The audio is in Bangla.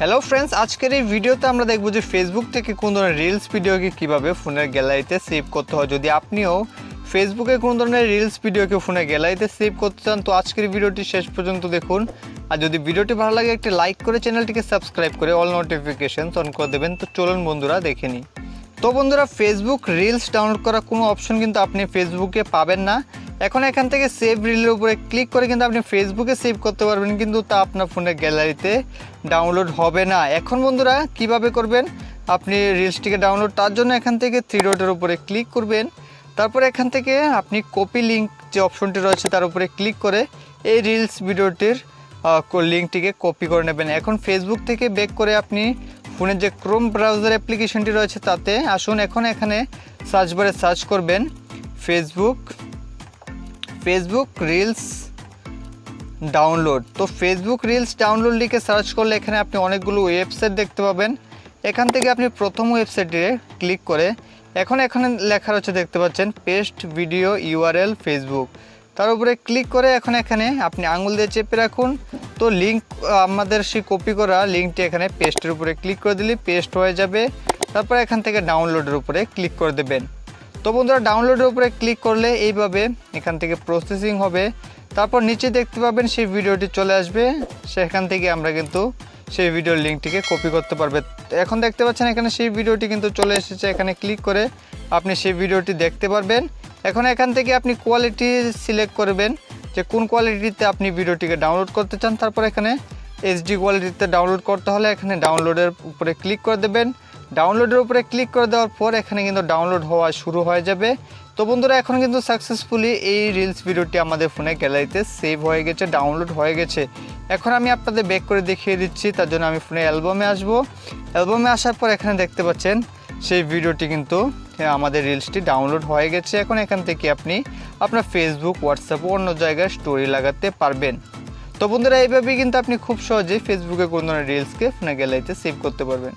হ্যালো ফ্রেন্ডস আজকের এই ভিডিওতে আমরা দেখব যে ফেসবুক থেকে কোন ধরনের রিলস ভিডিওকে কীভাবে ফোনের গ্যালারিতে সেভ করতে হয়। যদি আপনিও ফেসবুকে কোন ধরনের রিলস ভিডিওকে ফোনের গ্যালারিতে সেভ করতে চান, তো আজকের ভিডিওটি শেষ পর্যন্ত দেখুন। আর যদি ভিডিওটি ভালো লাগে, একটি লাইক করে চ্যানেলটিকে সাবস্ক্রাইব করে অল নোটিফিকেশন অন করে দেবেন। তো চলুন বন্ধুরা, দেখে নিই। তো বন্ধুরা ফেসবুক রিলস ডাউনলোড করার কোনো অপশন কিন্তু আপনি ফেসবুকে পাবেন না। এখন এখান থেকে সেভ রিলের উপরে ক্লিক করে কিন্তু আপনি ফেসবুকে সেভ করতে পারবেন, কিন্তু তা আপনার ফোনের গ্যালারিতে ডাউনলোড হবে না। এখন বন্ধুরা, কীভাবে করবেন? আপনি রিলসটিকে ডাউনলোড তার জন্য এখান থেকে থ্রি ডটের উপরে ক্লিক করবেন। তারপরে এখান থেকে আপনি কপি লিঙ্ক যে অপশনটি রয়েছে, তার উপরে ক্লিক করে এই রিলস ভিডিওটির লিঙ্কটিকে কপি করে নেবেন। এখন ফেসবুক থেকে বেক করে আপনি ফোনের যে ক্রোম ব্রাউজার অ্যাপ্লিকেশনটি রয়েছে, তাতে আসুন। এখন এখানে সার্চ বারে সার্চ করবেন ফেসবুক ফেসবুক রিলস ডাউনলোড তো ফেসবুক রিলস ডাউনলোড লিখে সার্চ করলে এখানে আপনি অনেকগুলো ওয়েবসাইট দেখতে পাবেন। এখান থেকে আপনি প্রথম ওয়েবসাইটে ক্লিক করে এখন এখানে লেখা রয়েছে দেখতে পাচ্ছেন পেস্ট ভিডিও ইউআরএল ফেসবুক তার উপরে ক্লিক করে এখন এখানে আপনি আঙুল দিয়ে চেপে রাখুন। তো লিঙ্ক আমাদের সেই কপি করা লিঙ্কটি এখানে পেস্টের উপরে ক্লিক করে দিলে পেস্ট হয়ে যাবে। তারপর এখান থেকে ডাউনলোডের উপরে ক্লিক করে দেবেন। তো বন্ধুরা ডাউনলোডের উপরে ক্লিক করলে এইভাবে এখান থেকে প্রসেসিং হবে। তারপর নিচে দেখতে পাবেন সেই ভিডিওটি চলে আসবে। সেখান থেকে আমরা কিন্তু সেই ভিডিওর লিঙ্কটিকে কপি করতে পারবে। এখন দেখতে পাচ্ছেন এখানে সেই ভিডিওটি কিন্তু চলে এসেছে। এখানে ক্লিক করে আপনি সেই ভিডিওটি দেখতে পারবেন। এখন এখান থেকে আপনি কোয়ালিটি সিলেক্ট করবেন যে কোন কোয়ালিটিতে আপনি ভিডিওটিকে ডাউনলোড করতে চান। তারপর এখানে এইচডি কোয়ালিটিতে ডাউনলোড করতে হলে এখানে ডাউনলোডের উপরে ক্লিক করে দেবেন। ডাউনলোডের উপরে ক্লিক করে দেওয়ার পর এখানে কিন্তু ডাউনলোড হওয়া শুরু হয়ে যাবে। তো বন্ধুরা, এখন কিন্তু সাকসেসফুলি এই রিলস ভিডিওটি আমাদের ফোনে গ্যালারিতে সেভ হয়ে গেছে ডাউনলোড হয়ে গেছে। এখন আমি আপনাদের বেক করে দেখিয়ে দিচ্ছি, তার জন্য আমি ফোনে অ্যালবামে আসব। অ্যালবামে আসার পর এখানে দেখতে পাচ্ছেন, সেই ভিডিওটি কিন্তু আমাদের রিলসটি ডাউনলোড হয়ে গেছে। এখন এখান থেকে আপনি আপনার ফেসবুক হোয়াটসঅ্যাপ অন্য জায়গায় স্টোরি লাগাতে পারবেন। তো বন্ধুরা, এইভাবেই কিন্তু আপনি খুব সহজেই ফেসবুকে কোনো ধরনের রিলসকে ফোনে গ্যালারিতে সেভ করতে পারবেন।